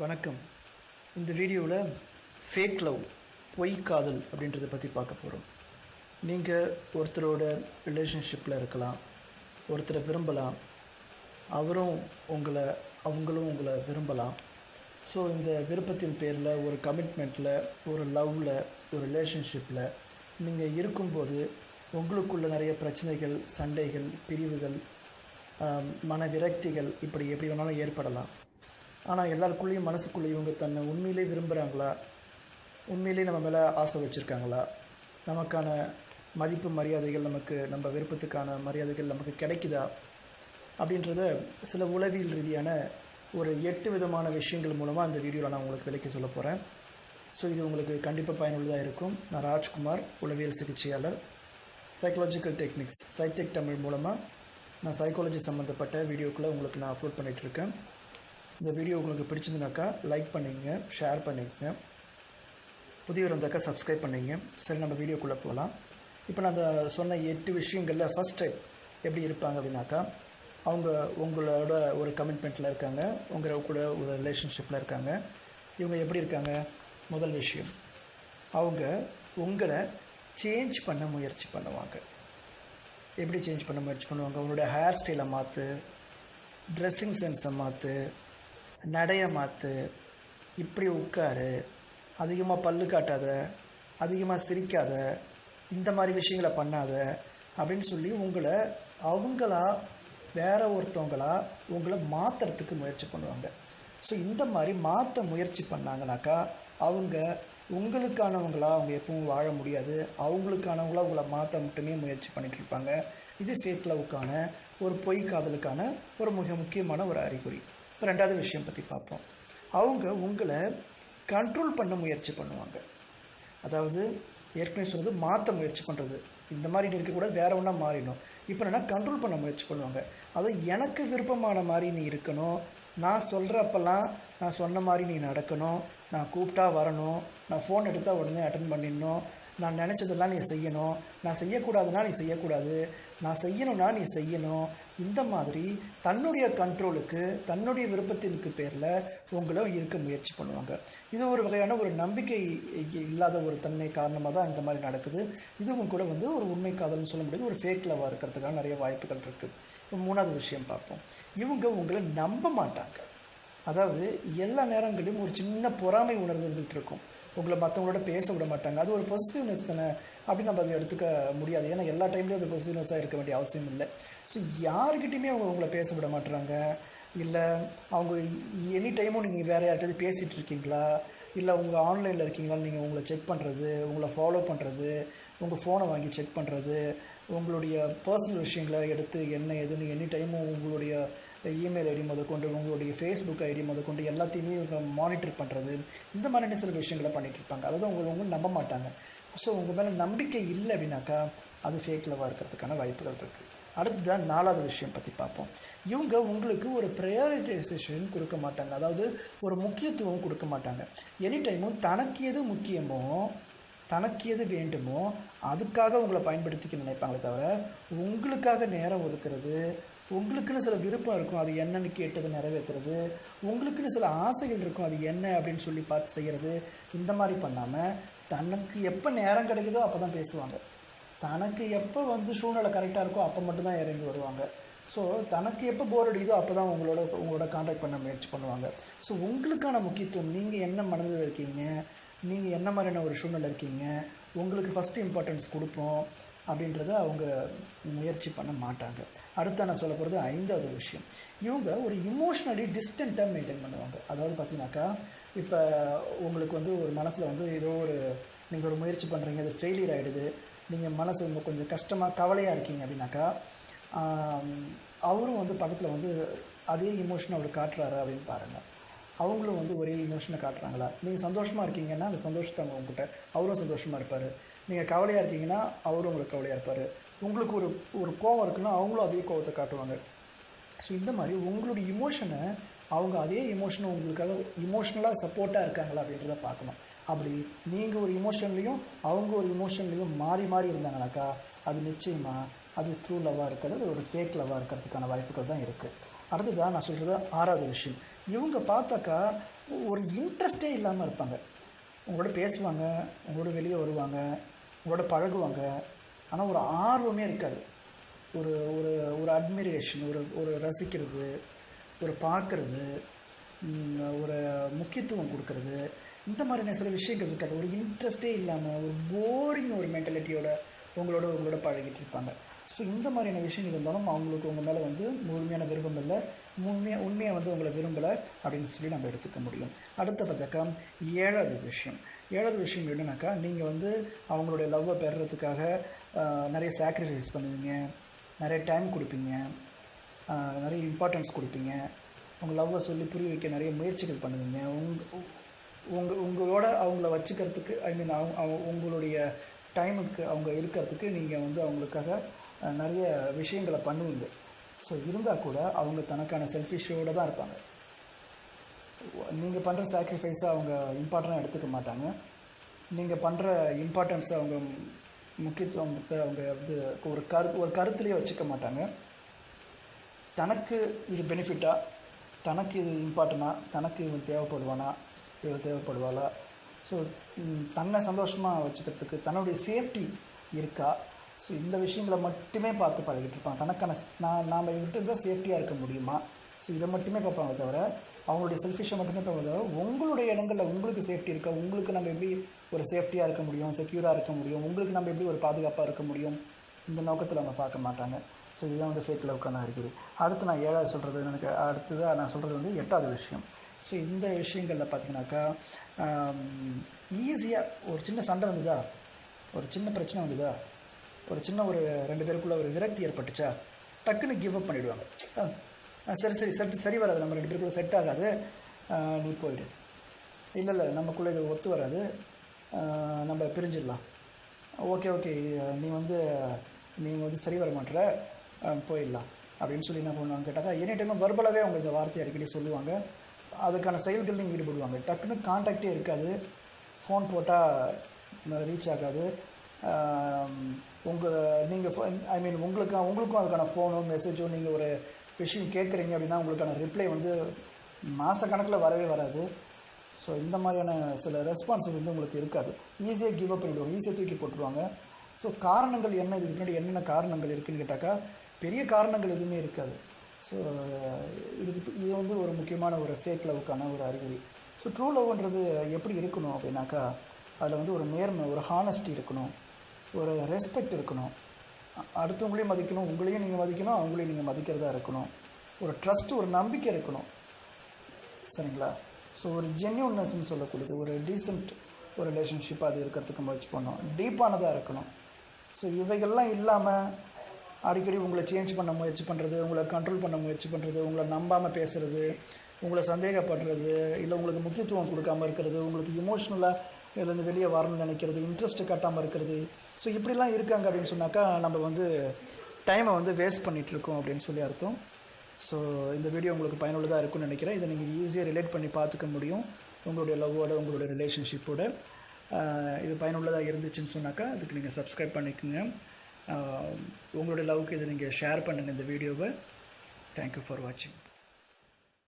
வணக்கம். இந்த வீடியோவில் ஃபேக் லவ் பொய் காதல் அப்படின்றத பற்றி பார்க்க போகிறோம் நீங்கள் ஒருத்தரோட ரிலேஷன்ஷிப்பில் இருக்கலாம் ஒருத்தரை விரும்பலாம் அவரும் உங்களை அவங்களும் உங்களை விரும்பலாம். ஸோ இந்த விருப்பத்தின் பேரில் ஒரு கமிட்மெண்ட்டில் ஒரு லவ்வில் ஒரு ரிலேஷன்ஷிப்பில் நீங்கள் இருக்கும்போது உங்களுக்குள்ள நிறைய பிரச்சனைகள் சண்டைகள் பிரிவுகள் மன விரக்திகள் இப்படி எப்படி வேணாலும் ஏற்படலாம். ஆனால் எல்லாருக்குள்ளேயும் மனசுக்குள்ளே இவங்க தன்னை உண்மையிலே விரும்புகிறாங்களா உண்மையிலே நம்ம மேலே ஆசை வச்சுருக்காங்களா? நமக்கான மதிப்பு மரியாதைகள் நமக்கு நம்ம விருப்பத்துக்கான மரியாதைகள் நமக்கு கிடைக்குதா? அப்படின்றத சில உளவியல் ரீதியான ஒரு எட்டு விதமான விஷயங்கள் மூலமாக இந்த வீடியோவில் நான் உங்களுக்கு விளக்கி சொல்ல போகிறேன் ஸோ இது உங்களுக்கு கண்டிப்பாக பயனுள்ளதாக இருக்கும். நான் ராஜ்குமார் உளவியல் சிகிச்சையாளர். சைக்காலஜிக்கல் டெக்னிக்ஸ் சைத்தெக் தமிழ் மூலமாக நான் சைக்காலஜி சம்மந்தப்பட்ட வீடியோக்களை உங்களுக்கு நான் அப்லோட் பண்ணிகிட்ருக்கேன் இந்த வீடியோ உங்களுக்கு பிடிச்சிருந்துனாக்கா லைக் பண்ணிக்கங்க ஷேர் பண்ணிக்கங்க. புதியவர் வந்தாக்கா சப்ஸ்கிரைப் பண்ணிங்க சரி நம்ம வீடியோக்குள்ளே போகலாம் இப்போ நான் அந்த சொன்ன எட்டு விஷயங்களில் ஃபஸ்ட் டைப் எப்படி இருப்பாங்க அப்படின்னாக்கா அவங்க உங்களோட ஒரு கமிட்மெண்ட்டில் இருக்காங்க உங்களை கூட ஒரு ரிலேஷன்ஷிப்பில் இருக்காங்க. இவங்க எப்படி இருக்காங்க? முதல் விஷயம் அவங்க உங்களை சேஞ்ச் பண்ண முயற்சி பண்ணுவாங்க. எப்படி சேஞ்ச் பண்ண முயற்சி பண்ணுவாங்க? உங்களுடைய ஹேர் ஸ்டைலை மாற்று ட்ரெஸ்ஸிங் சென்ஸை மாற்று நடைய மாற்று இப்படி உட்காரு அதிகமாக பல்லு காட்டாத அதிகமாக சிரிக்காத இந்த மாதிரி விஷயங்களை பண்ணாத அப்படின்னு சொல்லி உங்களை அவங்களா வேற ஒருத்தவங்களா உங்களை மாற்றுறதுக்கு முயற்சி பண்ணுவாங்க. ஸோ இந்த மாதிரி மாற்ற முயற்சி பண்ணாங்கனாக்கா அவங்க உங்களுக்கானவங்களா அவங்க எப்பவும் வாழ முடியாது. அவங்களுக்கானவங்களா உங்களை மாற்ற மட்டுமே முயற்சி பண்ணிட்டு இருப்பாங்க. இது ஃபேக் லவ்க்கான ஒரு பொய் காதலுக்கான ஒரு மிக முக்கியமான ஒரு அறிகுறி. இப்போ ரெண்டாவது விஷயம் பற்றி பார்ப்போம். அவங்க உங்களை கண்ட்ரோல் பண்ண முயற்சி பண்ணுவாங்க. அதாவது ஏற்கனவே சொன்னது மாற்ற முயற்சி பண்ணுறது இந்த மாதிரி இருக்கக்கூடாது வேற ஒன்றா மாறிடணும். இப்போ என்னென்னா கண்ட்ரோல் பண்ண முயற்சி பண்ணுவாங்க. அது எனக்கு விருப்பமான மாதிரி நீ இருக்கணும். நான் சொல்கிறப்பெல்லாம் நான் சொன்ன மாதிரி நீ நடக்கணும். நான் கூப்பிட்டா வரணும். நான் ஃபோன் எடுத்தால் உடனே அட்டன் பண்ணிடணும். நான் நினச்சதெல்லாம் நீ செய்யணும். நான் செய்யக்கூடாதுன்னா நீ செய்யக்கூடாது. நான் செய்யணும்னா நீ செய்யணும். இந்த மாதிரி தன்னுடைய கண்ட்ரோலுக்கு தன்னுடைய விருப்பத்திற்கு பேரில் உங்களை இருக்க முயற்சி பண்ணுவாங்க. இது ஒரு வகையான ஒரு நம்பிக்கை இல்லாத ஒரு தன்மை காரணமாக தான் இந்த மாதிரி நடக்குது. இதுவும் கூட வந்து ஒரு உண்மை காதல்னு சொல்ல முடியாது. ஒரு ஃபேக் லவ்வாக இருக்கிறதுக்கான நிறைய வாய்ப்புகள் இருக்குது இப்போ மூணாவது விஷயம் பார்ப்போம். இவங்க உங்களை நம்ப மாட்டாங்க. அதாவது எல்லா நேரங்களிலும் ஒரு சின்ன பொறாமை உணர்வு இருந்துகிட்டு இருக்கும் உங்களை மற்றவங்களோட பேச விட மாட்டாங்க. அது ஒரு பொசிட்டிவ்னஸ் தானே? அப்படின்னு நம்ம அதை எடுத்துக்க முடியாது. ஏன்னா எல்லா டைம்லேயும் அது பொசிட்டிவ்னஸாக இருக்க வேண்டிய அவசியம் இல்லை. ஸோ யாருக்கிட்டையுமே அவங்க உங்களை பேச விட மாட்டுறாங்க இல்லை அவங்க எனி டைமும் நீங்கள் வேறு யார்கிட்டயாவது பேசிகிட்டு இருக்கீங்களா? இல்லை உங்கள் ஆன்லைனில் இருக்கீங்களா நீங்கள் உங்களை செக் பண்ணுறது உங்களை ஃபாலோ பண்ணுறது உங்கள் ஃபோனை வாங்கி செக் பண்ணுறது உங்களுடைய பர்சனல் விஷயங்களை எடுத்து என்ன ஏதுன்னு எனி டைமும் உங்களுடைய இமெயில் ஐடி முதற்கொண்டு உங்களுடைய ஃபேஸ்புக் ஐடி முதற்கொண்டு எல்லாத்தையுமே இவங்க மானிட்டர் பண்ணுறது இந்த மாதிரியான சில விஷயங்களை பண்ணிகிட்ருப்பாங்க அதாவது உங்களை உங்க நம்ப மாட்டாங்க. ஸோ உங்கள் மேலே நம்பிக்கை இல்லை அப்படின்னாக்கா அது ஃபேக் லவ்வாக இருக்கிறதுக்கான வாய்ப்புகள் இருக்குது அடுத்ததான் நாலாவது விஷயம் பற்றி பார்ப்போம். இவங்க உங்களுக்கு ஒரு ப்ரையாரிட்டைசேஷன் கொடுக்க மாட்டாங்க. அதாவது ஒரு முக்கியத்துவம் கொடுக்க மாட்டாங்க. எனி டைமும் தனக்கு எது முக்கியமோ தனக்கு எது வேண்டுமோ அதுக்காக உங்களை பயன்படுத்திக்க நினைப்பாங்களே தவிர உங்களுக்காக நேரம் ஒதுக்குறது உங்களுக்குன்னு சில விருப்பம் இருக்கும் அது என்னன்னு கேட்டது நிறைவேற்றுறது உங்களுக்குன்னு சில ஆசைகள் இருக்கும் அது என்ன அப்படின்னு சொல்லி பார்த்து செய்கிறது இந்த மாதிரி பண்ணாமல் தனக்கு எப்போ நேரம் கிடைக்குதோ அப்போ தான் பேசுவாங்க. தனக்கு எப்போ வந்து சூழ்நிலை கரெக்டாக இருக்கோ அப்போ மட்டும்தான் இறங்கி வருவாங்க. ஸோ தனக்கு எப்போ போர் அடிக்குதோ அப்போ தான் உங்களோட உங்களோட காண்டாக்ட் பண்ண முயற்சி பண்ணுவாங்க. ஸோ உங்களுக்கான முக்கியத்துவம் நீங்கள் என்ன மனதில் இருக்கீங்க? நீங்கள் என்ன மாதிரியான ஒரு சூழ்நிலை இருக்கீங்க? உங்களுக்கு ஃபஸ்ட்டு இம்பார்ட்டன்ஸ் கொடுப்போம் அப்படின்றத அவங்க முயற்சி பண்ண மாட்டாங்க. அடுத்து நான் சொல்ல போகிறது ஐந்தாவது விஷயம். இவங்க ஒரு இமோஷ்னலி டிஸ்டண்ட்டாக மெயின்டைன் பண்ணுவாங்க. அதாவது பார்த்தீங்கன்னாக்கா இப்போ உங்களுக்கு வந்து ஒரு மனசில் வந்து ஏதோ ஒரு நீங்கள் ஒரு முயற்சி பண்ணுறீங்க அது ஃபெயிலியர் ஆகிடுது நீங்கள் மனசு கொஞ்சம் கஷ்டமாக கவலையாக இருக்கீங்க அப்படின்னாக்கா அவரும் வந்து பக்கத்தில் வந்து அதே இமோஷனை அவர் காட்டுறாரு அப்படின்னு பாருங்கள் அவங்களும் வந்து ஒரே இமோஷனை காட்டுறாங்களா? நீங்கள் சந்தோஷமாக இருக்கீங்கன்னா அந்த சந்தோஷத்தை அவங்க உங்ககிட்ட அவரும் சந்தோஷமாக இருப்பார். நீங்கள் கவலையாக இருக்கீங்கன்னா அவரும் உங்களுக்கு கவலையாக இருப்பார். உங்களுக்கு ஒரு ஒரு கோவம் இருக்குன்னா அவங்களும் அதே கோவத்தை காட்டுவாங்க. ஸோ இந்த மாதிரி உங்களுடைய இமோஷனை அவங்க அதே இமோஷனை உங்களுக்காக இமோஷ்னலாக சப்போர்ட்டாக இருக்காங்களா அப்படின்றத பார்க்கணும். அப்படி நீங்கள் ஒரு இமோஷன்லேயும் அவங்க ஒரு இமோஷன்லேயும் மாறி மாறி இருந்தாங்கனாக்கா அது நிச்சயமாக அது ட்ரூ லவ்வாக இருக்கிறது அது ஒரு ஃபேக் லவ்வாக இருக்கிறதுக்கான வாய்ப்புகள் தான் இருக்குது அடுத்ததாக நான் சொல்கிறது ஆறாவது விஷயம். இவங்க பார்த்தாக்கா ஒரு இன்ட்ரெஸ்டே இல்லாமல் இருப்பாங்க. உங்களோட பேசுவாங்க உங்களோட வெளியே வருவாங்க உங்களோட பழகுவாங்க ஆனால் ஒரு ஆர்வமே இருக்காது. ஒரு ஒரு ஒரு அட்மிரேஷன் ஒரு ஒரு ரசிக்கிறது ஒரு பார்க்குறது ஒரு முக்கியத்துவம் கொடுக்கறது. இந்த மாதிரியான சில விஷயங்கள் இருக்காது. ஒரு இன்ட்ரெஸ்டே இல்லாமல் ஒரு போரிங் ஒரு மென்டாலிட்டியோட உங்களோட உங்களோட பழகிட்டு இருப்பாங்க. ஸோ இந்த மாதிரியான விஷயங்கள் இருந்தாலும் அவங்களுக்கு உங்கள் மேலே வந்து முழுமையான விருப்பம் இல்லை. உண்மையாக உண்மையாக வந்து உங்களை விரும்பலை அப்படின்னு சொல்லி நம்ம எடுத்துக்க முடியும். அடுத்த பார்த்தாக்கா ஏழாவது விஷயம். ஏழாவது விஷயம் என்னன்னாக்கா நீங்கள் வந்து அவங்களுடைய லவ்வை பெறுறதுக்காக நிறைய சாக்ரிஃபைஸ் பண்ணுவீங்க. நிறைய டைம் கொடுப்பீங்க. நிறைய இம்பார்ட்டன்ஸ் கொடுப்பீங்க. உங்கள் லவ்வை சொல்லி புரிய வைக்க நிறைய முயற்சிகள் பண்ணுவீங்க. உங் உங்கள் உங்களோட அவங்கள வச்சுக்கிறதுக்கு ஐ மீன் அவங்க அவங்க உங்களுடைய டைமுக்கு அவங்க இருக்கிறதுக்கு நீங்கள் வந்து அவங்களுக்காக நிறைய விஷயங்களை பண்ணுவீங்க. ஸோ இருந்தால் கூட அவங்க தனக்கான செல்ஃபிஷோடு தான் இருப்பாங்க. நீங்கள் பண்ணுற சாக்ரிஃபைஸை அவங்க இம்பார்ட்டண்ட்டாக எடுத்துக்க மாட்டாங்க. நீங்கள் பண்ணுற இம்பார்ட்டன்ஸை அவங்க முக்கியத்துவத்தை அவங்க வந்து ஒரு கருத்து ஒரு கருத்துலேயே வச்சுக்க மாட்டாங்க. தனக்கு இது பெனிஃபிட்டாக தனக்கு இது இம்பார்ட்டனா தனக்கு இவன் தேவைப்படுவானா இவள் தேவைப்படுவாளா ஸோ தன்னை சந்தோஷமாக வச்சுக்கிறதுக்கு தன்னுடைய சேஃப்டி இருக்கா? ஸோ இந்த விஷயங்களை மட்டுமே பார்த்து பழகிட்டு இருப்பாங்க. தனக்கான நான் நாம் இவர்கிட்ட இருந்தால் சேஃப்டியாக இருக்க முடியுமா? ஸோ இதை மட்டுமே பார்ப்பாங்க தவிர அவங்களுடைய செல்ஃபிஷை மட்டுமே பார்ப்பாங்க தவிர உங்களுடைய இடங்களில் உங்களுக்கு சேஃப்டி இருக்கா? உங்களுக்கு நம்ம எப்படி ஒரு சேஃப்டியாக இருக்க முடியும்? செக்யூராக இருக்க முடியும்? உங்களுக்கு நம்ம எப்படி ஒரு பாதுகாப்பாக இருக்க முடியும்? இந்த நோக்கத்தில் அவங்க பார்க்க மாட்டாங்க. ஸோ இதுதான் வந்து ஃபேக் லவ்க்கான அறிகுறி. அடுத்து நான் ஏழாவது சொல்கிறது எனக்கு அடுத்ததாக நான் சொல்கிறது வந்து எட்டாவது விஷயம். ஸோ இந்த விஷயங்களில் பார்த்தீங்கன்னாக்கா ஈஸியாக ஒரு சின்ன சண்டை வந்ததா? ஒரு சின்ன பிரச்சனை வந்ததா? ஒரு சின்ன ஒரு ரெண்டு பேருக்குள்ள ஒரு விரக்தி ஏற்பட்டுச்சா? டக்குன்னு கிவ் அப் பண்ணிவிடுவாங்க சரி சரி செட் சரி வராது. நம்ம ரெண்டு பேருக்குள்ள செட் ஆகாது. நீ போயிடு. இல்லை இல்லை நமக்குள்ளே இது ஒத்து வராது. நம்ம பிரிஞ்சிடலாம். ஓகே ஓகே நீ வந்து நீ வந்து சரி வர மாட்டுற போயிடலாம். அப்படின்னு சொல்லி என்ன பண்ணுவாங்க கேட்டாக்கா எனி டைமும் வர்பலாகவே அவங்க இந்த வார்த்தையை அடிக்கடி சொல்லுவாங்க. அதுக்கான செயல்கள்லையும் ஈடுபடுவாங்க. டக்குன்னு காண்டாக்டே இருக்காது. ஃபோன் போட்டால் ரீச் ஆகாது. உங்கள் நீங்கள் ஐ மீன் உங்களுக்கு உங்களுக்கும் அதுக்கான ஃபோனோ மெசேஜோ நீங்கள் ஒரு விஷயம் கேட்குறீங்க அப்படின்னா உங்களுக்கான ரிப்ளை வந்து மாதக்கணக்கில் வரவே வராது. ஸோ இந்த மாதிரியான சில ரெஸ்பான்ஸ் வந்து உங்களுக்கு இருக்காது. ஈஸியாக கிவ் அப் பண்ணிவிடுவாங்க ஈஸியாக தூக்கி போட்டுருவாங்க. ஸோ காரணங்கள் என்ன? இதுக்கு பின்னாடி என்னென்ன காரணங்கள் இருக்குதுன்னு கேட்டாக்கா பெரிய காரணங்கள் எதுவுமே இருக்காது. ஸோ இதுக்கு இது வந்து ஒரு முக்கியமான ஒரு ஃபேக் லவ்க்கான ஒரு அறிகுறி. ஸோ ட்ரூ லவ்ன்றது எப்படி இருக்கணும் அப்படின்னாக்கா அதில் வந்து ஒரு நேர்மை ஒரு ஹானஸ்டி இருக்கணும். ஒரு ரெஸ்பெக்ட் இருக்கணும். அடுத்தவங்களையும் மதிக்கணும் உங்களையும் நீங்கள் மதிக்கணும் அவங்களையும் நீங்கள் மதிக்கிறதா இருக்கணும். ஒரு ட்ரஸ்ட் ஒரு நம்பிக்கை இருக்கணும். சரிங்களா? ஸோ ஒரு ஜென்யூன்னஸ்ன்னு சொல்லக்கூடியது ஒரு டீசென்ட் ஒரு ரிலேஷன்ஷிப் அது இருக்கிறதுக்கு முயற்சி பண்ணணும். டீப்பானதாக இருக்கணும். ஸோ இவைகள்லாம் இல்லாமல் அடிக்கடி உங்களை சேஞ்ச் பண்ண முயற்சி பண்ணுறது உங்களை கண்ட்ரோல் பண்ண முயற்சி பண்ணுறது உங்களை நம்பாமல் பேசுகிறது உங்களை சந்தேகப்படுறது இல்லை உங்களுக்கு முக்கியத்துவம் கொடுக்காம இருக்கிறது உங்களுக்கு இமோஷ்னலாக இதுலேருந்து வெளியே வரணும்னு நினைக்கிறது இன்ட்ரெஸ்ட் கட்டாமல் இருக்கிறது. ஸோ இப்படிலாம் இருக்காங்க அப்படின்னு சொன்னாக்கா நம்ம வந்து டைமை வந்து வேஸ்ட் பண்ணிகிட்ருக்கோம் அப்படின்னு சொல்லி அர்த்தம். ஸோ இந்த வீடியோ உங்களுக்கு பயனுள்ளதாக இருக்கும்னு நினைக்கிறேன். இதை நீங்கள் ஈஸியாக ரிலேட் பண்ணி பார்த்துக்க முடியும். உங்களுடைய லவ்வோட உங்களுடைய ரிலேஷன்ஷிப்போட இது பயனுள்ளதாக இருந்துச்சுன்னு சொன்னாக்கா அதுக்கு நீங்கள் சப்ஸ்கிரைப் பண்ணிக்கோங்க. உங்களுடைய லவ்க்கு இதை நீங்கள் ஷேர் பண்ணுங்கள் இந்த வீடியோவை. தேங்க்யூ ஃபார் வாட்சிங்